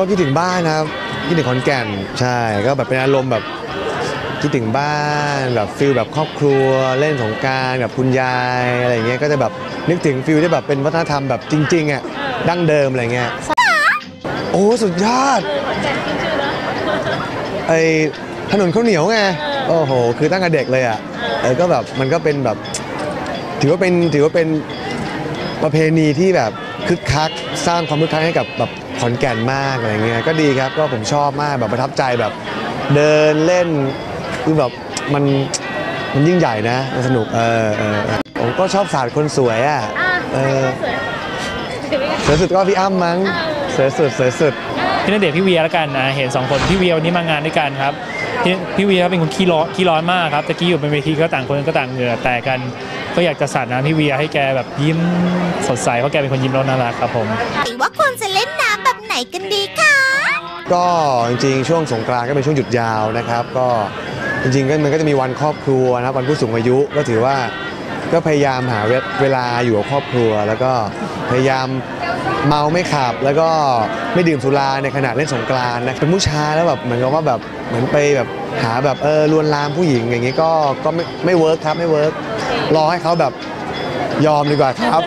ก็คิดถึงบ้านนะครับคิดถึงขอนแก่นใช่ก็แบบเป็นอารมณ์แบบคิดถึงบ้านแบบฟิลแบบครอบครัวเล่นสงกรารแบบคุณยายอะไรอย่างเงี้ยก็จะแบบนึกถึงฟิลที่แบบเป็นวัฒนธรรมแบบจริงๆอะดั้งเดิมอะไรเงี้ยโอ้สุดยอดขอนแก่นขึ้นชื่อเนอะไอถนนข้าวเหนียวไงโอ้โหคือตั้งแต่เด็กเลยอะเออก็แบบมันก็เป็นแบบ ถือว่าเป็นถือว่าเป็นประเพณีที่แบบคึกคักสร้างความคึกคักให้กับแบบ ขอนแก่นมากอะไรเงี้ยก็ดีครับก็ผมชอบมากแบบประทับใจแบบ เดินเล่นคือแบบมันมันยิ่งใหญ่นะมันสนุกเออเออเออผมก็ชอบศาสตร์คนสวยอะอะเออสวยสวยไหมคะสวยสุดก็พี่อ้ำมั้งสวยสุดสวยสุดพี่ณเดชน์พี่เวียแล้วกันนะเห็นสองคนพี่เวียวันนี้มางานด้วยกันครับพี่พี่เวียเขาเป็นคนขี้ร้อนขี้ร้อนมากครับตะกี้อยู่บนเวทีก็ต่างคนก็ต่างเหงื่อแตกกัน ก็อยากจะสาดน้ำพี่เวียให้แกแบบยิ้มสดใสเพราะแกเป็นคนยิ้มแล้วน่ารักครับผมหรือว่าควรจะเล่นน้ำแบบไหนกันดีคะก็จริงๆช่วงสงกรานต์ก็เป็นช่วงหยุดยาวนะครับ ก็จริงๆก็มันก็จะมีวันครอบครัวนะครับวันผู้สูงอายุก็ถือว่าก็พยายามหาเวเวลาอยู่กับครอบครัว แล้วก็พยายามเมาไม่ขับ แล้วก็ไม่ดื่มสุราในขณะเล่นสงกรานต์นะเป็นผู้ชายแล้วแบบเหมือนกับว่าแบบเหมือนไปแบบหาแบบเออลวนลามผู้หญิงอย่างเงี้ยก็ก็ไม่ไม่เวิร์กครับไม่เวิร์ก รอให้เขาแบบยอมดีกว่าครับ